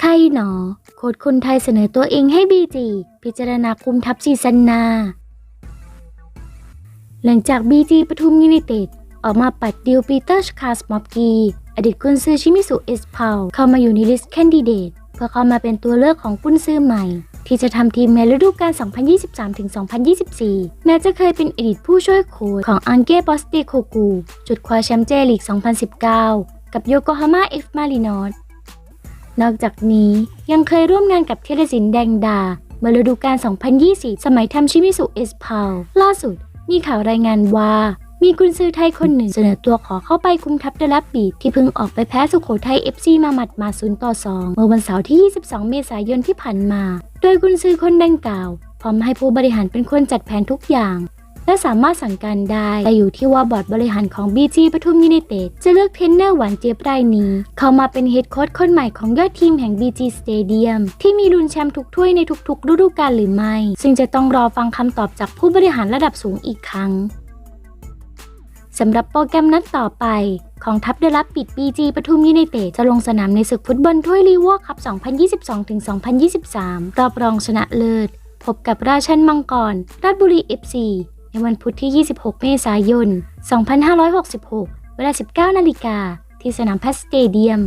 ใครหนอ โคดคนไทยเสนอตัวเองให้บีจีพิจารณาคุมทัพซีซันนา หลังจากบีจีปทุมยูไนเต็ดออกมาปัดดิวปีเตอร์ชคาสมอฟกีอดีตกุนซือชิมิสุเอสพาวเข้ามาอยู่ในลิสต์แคนดิเดตเพื่อเข้ามาเป็นตัวเลือกของกุนซือใหม่ ที่จะทำทีมในฤดูกาล 2023-2024 แม้จะเคยเป็นอดีตผู้ช่วยโค้ชของอังเก้บอสเตโคกู จุดคว้าแชมป์เจลีก 2019 กับโยโกฮาม่าเอฟมารินอสนอกจากนี้ยังเคยร่วมงานกับเทเลสินแดงดาเมื่อฤดูกาล 2020สมัยทำชิมิสุเอสพาวล่าสุดมีข่าวรายงานว่ามีกุนซือไทยคนหนึ่งเสนอตัวขอเข้าไปคุมทัพเดลับบีดที่เพิ่งออกไปแพ้สุโขทัย FC มาหมัดมา0ต่อ 2 เมื่อวันเสาร์ที่ 22 เมษายนที่ผ่านมา โดยกุนซือคนดังกล่าว พร้อมให้ผู้บริหารเป็นคนจัดแผนทุกอย่าง และสามารถสั่งการได้แต่อยู่ที่ว่าบอร์ดบริหารของ BG ปทุมยูไนเต็ดจะเลือกเทรนเนอร์หวานเจี๊ยบรายนี้ เข้ามาเป็นเฮดโค้ชคนใหม่ของยอดทีมแห่ง BG Stadium ที่มีลุ้นแชมป์ทุกถ้วยในทุกๆฤดูกาลหรือไม่ ซึ่งจะต้องรอฟังคำตอบจากผู้บริหารระดับสูงอีกครั้ง สำหรับโปรแกรมนัดต่อไป ของทัพเดลับปิดปีจีปทุมยูไนเต็ดจะลงสนามในศึกฟุตบอลถ้วยลีวอร์คัพ 2022-2023 รอบรองชนะเลิศ พบกับราชันมังกร ราชบุรีเอฟซีในวันพุธที่ 26 เมษายน 2566 เวลา 19 นาฬิกาที่สนามแพสสเตเดียม